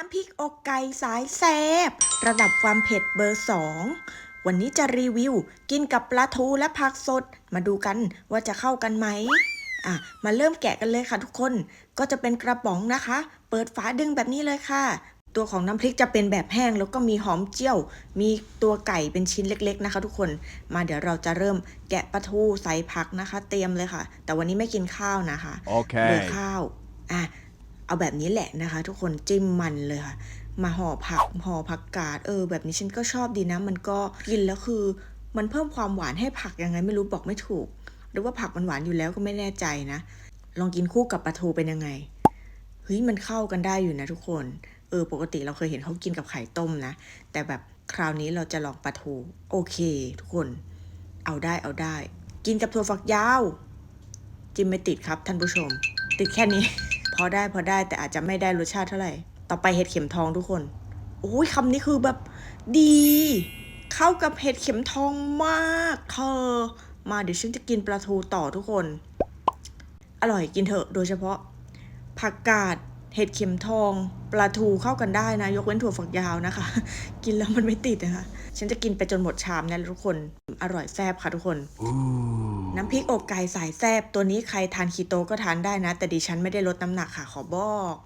น้ำพริกอกไก่สายแซ่บระดับความเผ็ดเบอร์สองวันนี้จะรีวิว กินกับปลาทูและผักสด มาดูกันว่าจะเข้ากันไหมอะมาเริ่มแกะกันเลยค่ะทุกคนก็จะเป็นกระป๋องนะคะ เปิดฝาดึงแบบนี้เลยค่ะ ตัวของน้ำพริกจะเป็นแบบแห้งแล้วก็มีหอมเจียว มีตัวไก่เป็นชิ้นเล็ก ๆนะคะ ทุกคนมาเดี๋ยวเราจะเริ่มแกะปลาทูใส่ผักนะคะ เตรียมเลยค่ะ แต่วันนี้ไม่กินข้าวนะคะเบอ Okay. ร์ข้าวอะ เอาแบบนี้แหละนะคะ ทุกคนจิ้มมันเลยค่ะ มาห่อผักห่อผักกาดเออ แบบนี้ฉันก็ชอบดีนะ มันก็กินแล้วคือมันเพิ่มความหวานให้ผักยังไงไม่รู้บอกไม่ถูก หรือว่าผักมันหวานอยู่แล้วก็ไม่แน่ใจนะ ลองกินคู่กับปลาทูเป็นยังไงเฮ้ยมันเข้ากันได้อยู่นะทุกคนเออปกติเราเคยเห็นเขากินกับไข่ต้มนะ แต่แบบคราวนี้เราจะลองปลาทูโอเค ทุกคน เอาได้เอาได้ กินกับถั่วฝักยาว จิ้มไม่ติดครับท่านผู้ชม ติดแค่นี้ พอได้พอได้แต่อาจจะไม่ได้รสชาติเท่าไหร่ ต่อไปเห็ดเข็มทองทุกคนโอ้ยคำนี้คือแบบดี เข้ากับเห็ดเข็มทองมากเธอมาเดี๋ยวฉันจะกินปลาทูต่อทุกคน อร่อยกินเถอะโดยเฉพาะ ผักกาดเห็ดเข็มทองปลาทูเข้ากันได้นะ ยกเว้นถั่วฝักยาวนะคะ กินแล้วมันไม่ติดนะคะ ฉันจะกินไปจนหมดชามนะทุกคน อร่อยแซ่บค่ะทุกคน Ooh. น้ำพริกอกไก่สายแซบตัวนี้ใครทานคีโตก็ทานได้นะ แต่ดิฉันไม่ได้ลดน้ำหนักค่ะขอบอก